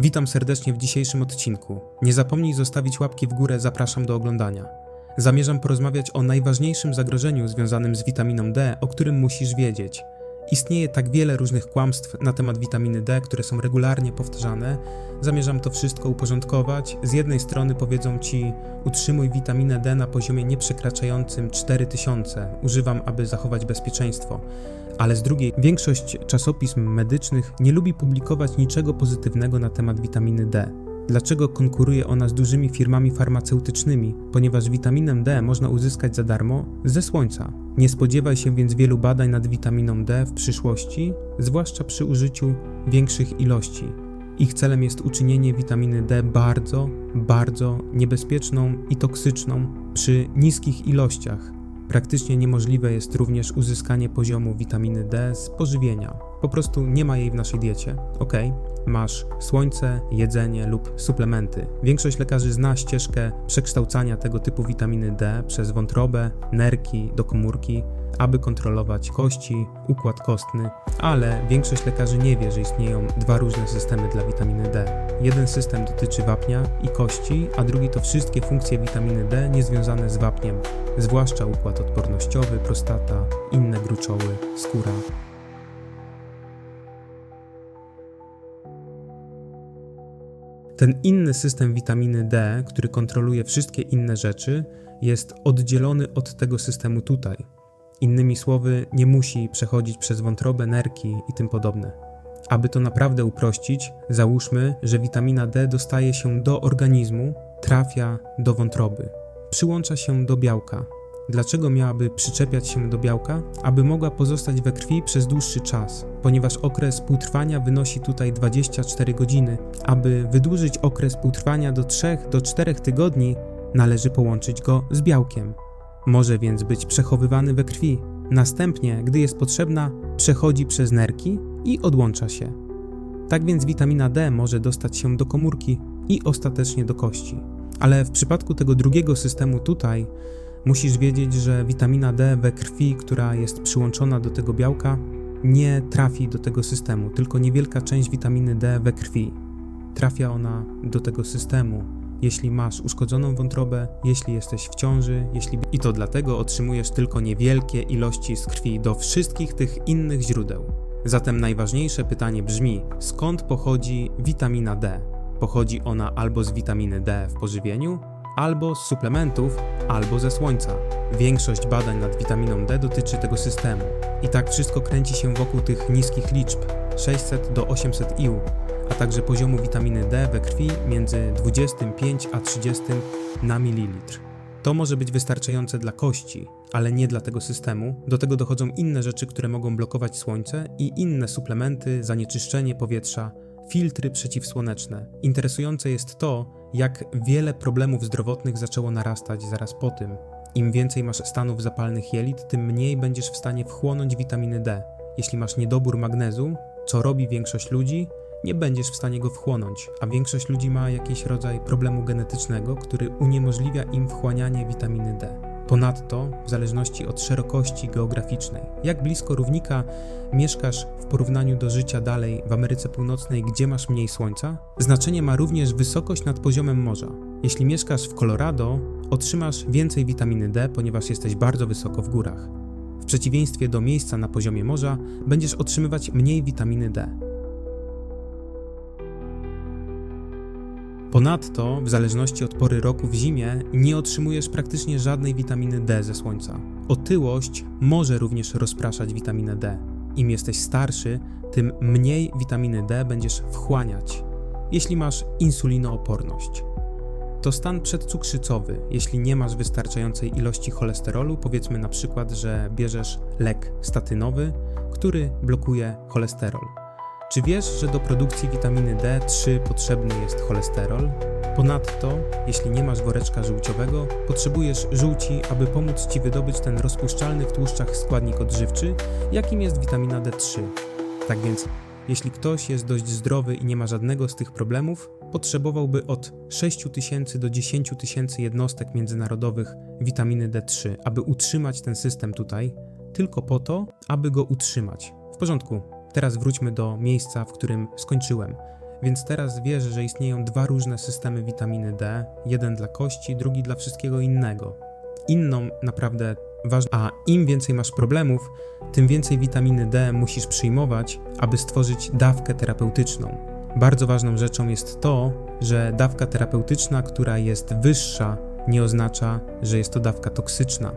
Witam serdecznie w dzisiejszym odcinku. Nie zapomnij zostawić łapki w górę, zapraszam do oglądania. Zamierzam porozmawiać o najważniejszym zagrożeniu związanym z witaminą D, o którym musisz wiedzieć. Istnieje tak wiele różnych kłamstw na temat witaminy D, które są regularnie powtarzane. Zamierzam to wszystko uporządkować. Z jednej strony powiedzą ci: utrzymuj witaminę D na poziomie nieprzekraczającym 4000, używam, aby zachować bezpieczeństwo. Ale z drugiej, większość czasopism medycznych nie lubi publikować niczego pozytywnego na temat witaminy D. Dlaczego konkuruje ona z dużymi firmami farmaceutycznymi? Ponieważ witaminę D można uzyskać za darmo ze słońca. Nie spodziewaj się więc wielu badań nad witaminą D w przyszłości, zwłaszcza przy użyciu większych ilości. Ich celem jest uczynienie witaminy D bardzo, bardzo niebezpieczną i toksyczną przy niskich ilościach. Praktycznie niemożliwe jest również uzyskanie poziomu witaminy D z pożywienia. Po prostu nie ma jej w naszej diecie. Ok, masz słońce, jedzenie lub suplementy. Większość lekarzy zna ścieżkę przekształcania tego typu witaminy D przez wątrobę, nerki do komórki, aby kontrolować kości, układ kostny, ale większość lekarzy nie wie, że istnieją dwa różne systemy dla witaminy D. Jeden system dotyczy wapnia i kości, a drugi to wszystkie funkcje witaminy D niezwiązane z wapniem, zwłaszcza układ odpornościowy, prostata, inne gruczoły, skóra. Ten inny system witaminy D, który kontroluje wszystkie inne rzeczy, jest oddzielony od tego systemu tutaj. Innymi słowy, nie musi przechodzić przez wątrobę, nerki i tym podobne. Aby to naprawdę uprościć, załóżmy, że witamina D dostaje się do organizmu, trafia do wątroby, przyłącza się do białka. Dlaczego miałaby przyczepiać się do białka? Aby mogła pozostać we krwi przez dłuższy czas, ponieważ okres półtrwania wynosi tutaj 24 godziny. Aby wydłużyć okres półtrwania do 3 do 4 tygodni, należy połączyć go z białkiem. Może więc być przechowywany we krwi. Następnie, gdy jest potrzebna, przechodzi przez nerki i odłącza się. Tak więc witamina D może dostać się do komórki i ostatecznie do kości. Ale w przypadku tego drugiego systemu tutaj, musisz wiedzieć, że witamina D we krwi, która jest przyłączona do tego białka, nie trafi do tego systemu, tylko niewielka część witaminy D we krwi. Trafia ona do tego systemu, jeśli masz uszkodzoną wątrobę, jeśli jesteś w ciąży, jeśli i to dlatego otrzymujesz tylko niewielkie ilości z krwi do wszystkich tych innych źródeł. Zatem najważniejsze pytanie brzmi: skąd pochodzi witamina D? Pochodzi ona albo z witaminy D w pożywieniu, albo z suplementów, albo ze słońca. Większość badań nad witaminą D dotyczy tego systemu. I tak wszystko kręci się wokół tych niskich liczb 600 do 800 IU, a także poziomu witaminy D we krwi między 25 a 30 na mililitr. To może być wystarczające dla kości, ale nie dla tego systemu. Do tego dochodzą inne rzeczy, które mogą blokować słońce i inne suplementy, zanieczyszczenie powietrza, filtry przeciwsłoneczne. Interesujące jest to, jak wiele problemów zdrowotnych zaczęło narastać zaraz po tym. Im więcej masz stanów zapalnych jelit, tym mniej będziesz w stanie wchłonąć witaminy D. Jeśli masz niedobór magnezu, co robi większość ludzi, nie będziesz w stanie go wchłonąć, a większość ludzi ma jakiś rodzaj problemu genetycznego, który uniemożliwia im wchłanianie witaminy D. Ponadto, w zależności od szerokości geograficznej, jak blisko równika mieszkasz w porównaniu do życia dalej w Ameryce Północnej, gdzie masz mniej słońca, znaczenie ma również wysokość nad poziomem morza. Jeśli mieszkasz w Colorado, otrzymasz więcej witaminy D, ponieważ jesteś bardzo wysoko w górach. W przeciwieństwie do miejsca na poziomie morza, będziesz otrzymywać mniej witaminy D. Ponadto, w zależności od pory roku w zimie, nie otrzymujesz praktycznie żadnej witaminy D ze słońca. Otyłość może również rozpraszać witaminę D. Im jesteś starszy, tym mniej witaminy D będziesz wchłaniać, jeśli masz insulinooporność. To stan przedcukrzycowy, jeśli nie masz wystarczającej ilości cholesterolu, powiedzmy na przykład, że bierzesz lek statynowy, który blokuje cholesterol. Czy wiesz, że do produkcji witaminy D3 potrzebny jest cholesterol? Ponadto, jeśli nie masz woreczka żółciowego, potrzebujesz żółci, aby pomóc Ci wydobyć ten rozpuszczalny w tłuszczach składnik odżywczy, jakim jest witamina D3. Tak więc, jeśli ktoś jest dość zdrowy i nie ma żadnego z tych problemów, potrzebowałby od 6000 do 10 tysięcy jednostek międzynarodowych witaminy D3, aby utrzymać ten system tutaj, tylko po to, aby go utrzymać. W porządku, Teraz wróćmy do miejsca, w którym skończyłem. więc teraz wiesz, że istnieją dwa różne systemy witaminy D, jeden dla kości, drugi dla wszystkiego innego. Inną naprawdę ważną, a im więcej masz problemów, tym więcej witaminy D musisz przyjmować, aby stworzyć dawkę terapeutyczną. Bardzo ważną rzeczą jest to, że dawka terapeutyczna, która jest wyższa, nie oznacza, że jest to dawka toksyczna.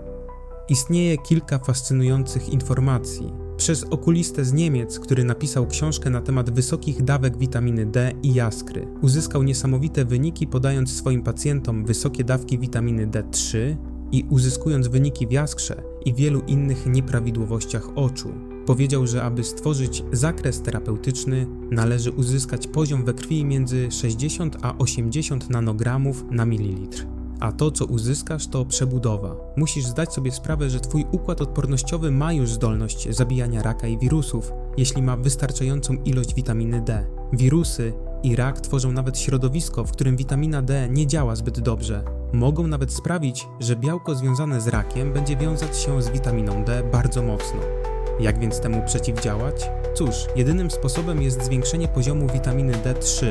Istnieje kilka fascynujących informacji. Przez okulistę z Niemiec, który napisał książkę na temat wysokich dawek witaminy D i jaskry, uzyskał niesamowite wyniki, podając swoim pacjentom wysokie dawki witaminy D3 i uzyskując wyniki w jaskrze i wielu innych nieprawidłowościach oczu. Powiedział, że aby stworzyć zakres terapeutyczny, należy uzyskać poziom we krwi między 60 a 80 nanogramów na mililitr. A to, co uzyskasz, to przebudowa. Musisz zdać sobie sprawę, że Twój układ odpornościowy ma już zdolność zabijania raka i wirusów, jeśli ma wystarczającą ilość witaminy D. Wirusy i rak tworzą nawet środowisko, w którym witamina D nie działa zbyt dobrze. Mogą nawet sprawić, że białko związane z rakiem będzie wiązać się z witaminą D bardzo mocno. Jak więc temu przeciwdziałać? Cóż, jedynym sposobem jest zwiększenie poziomu witaminy D3,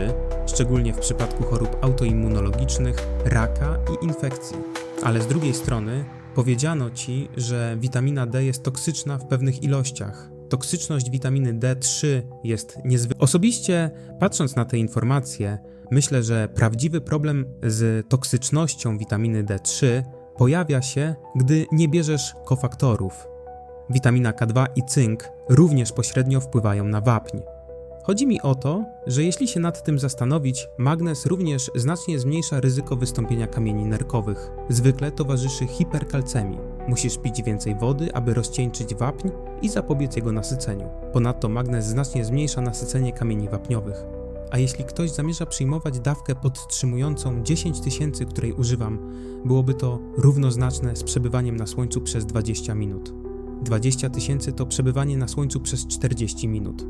szczególnie w przypadku chorób autoimmunologicznych, raka i infekcji. Ale z drugiej strony, powiedziano ci, że witamina D jest toksyczna w pewnych ilościach. Toksyczność witaminy D3 jest niezwykła. Osobiście, patrząc na te informacje, myślę, że prawdziwy problem z toksycznością witaminy D3 pojawia się, gdy nie bierzesz kofaktorów. Witamina K2 i cynk również pośrednio wpływają na wapń. Chodzi mi o to, że jeśli się nad tym zastanowić, magnez również znacznie zmniejsza ryzyko wystąpienia kamieni nerkowych. Zwykle towarzyszy hiperkalcemii. Musisz pić więcej wody, aby rozcieńczyć wapń i zapobiec jego nasyceniu. Ponadto magnez znacznie zmniejsza nasycenie kamieni wapniowych. A jeśli ktoś zamierza przyjmować dawkę podtrzymującą 10 tysięcy, której używam, byłoby to równoznaczne z przebywaniem na słońcu przez 20 minut. 20 tysięcy to przebywanie na słońcu przez 40 minut.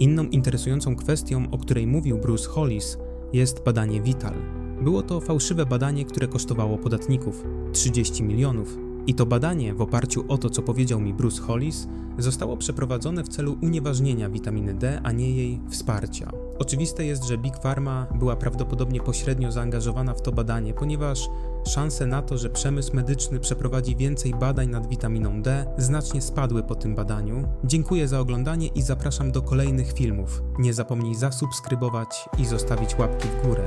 Inną interesującą kwestią, o której mówił Bruce Hollis, jest badanie Vital. Było to fałszywe badanie, które kosztowało podatników 30 milionów. I to badanie, w oparciu o to, co powiedział mi Bruce Hollis, zostało przeprowadzone w celu unieważnienia witaminy D, a nie jej wsparcia. Oczywiste jest, że Big Pharma była prawdopodobnie pośrednio zaangażowana w to badanie, ponieważ szanse na to, że przemysł medyczny przeprowadzi więcej badań nad witaminą D, znacznie spadły po tym badaniu. Dziękuję za oglądanie i zapraszam do kolejnych filmów. Nie zapomnij zasubskrybować i zostawić łapki w górę.